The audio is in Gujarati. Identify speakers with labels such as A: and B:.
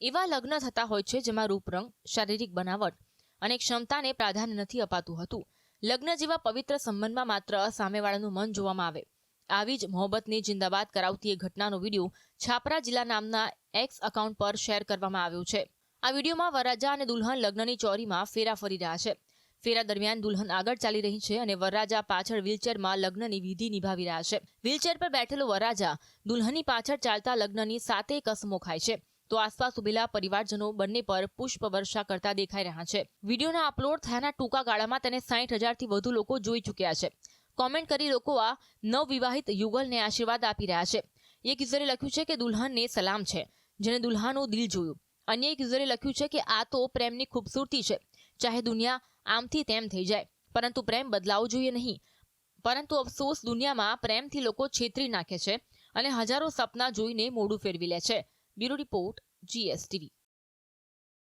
A: એવા લગ્ન થતા હોય છે જેમાં રૂપરંગ શારીરિક બનાવટ અને ક્ષમતાને પ્રાધાન્ય નથી અપાતું હતું. લગ્ન જેવા પવિત્ર સંબંધમાં માત્ર સામેવાળાનું મન જોવામાં આવે. આવી જ મોહબ્બતની જિંદાબાદ કરાવતી એ ઘટનાનો વીડિયો છાપરા જિલ્લા નામના એક્સ એકાઉન્ટ પર શેર કરવામાં આવ્યો છે. આ વિડીયોમાં વરરાજા અને દુલ્હન લગ્નની ચોરીમાં ફેરા ફરી રહ્યા છે. ફેરા દરમિયાન દુલ્હન આગળ ચાલી રહી છે અને વરરાજા પાછળ વ્હીલચેરમાં લગ્નની વિધિ નિભાવી રહ્યા છે. વ્હીલચેર પર બેઠેલો વરરાજા દુલ્હનની પાછળ ચાલતા લગ્નની સાતે કસમો ખાય છે. તો આસપાસ ઉભેલા પરિવારજનો બંને પર પુષ્પ વર્ષા કરતા દેખાઈ રહ્યા છે. વિડીયોના અપલોડ થયાના ટૂંકા ગાળામાં તેને સાઠ હજારથી વધુ લોકો જોઈ ચૂક્યા છે. કોમેન્ટ કરી લોકો આ નવવિવાહિત યુગલને આશીર્વાદ આપી રહ્યા છે. એક યુઝરે લખ્યું છે કે દુલ્હનને સલામ છે જેને દુલ્હાનું દિલ જોયું. અન્ય એક યુઝરે લખ્યું છે કે આ તો પ્રેમની ખૂબસૂરતી છે. ચાહે દુનિયા આમથી તેમ થઈ જાય, પરંતુ પ્રેમ બદલાવો જોઈએ નહીં. પરંતુ અફસોસ દુનિયામાં પ્રેમથી લોકો છેતરી નાખે છે અને હજારો સપના જોઈને મોડું ફેરવી લે છે. Bureau Report GSTV.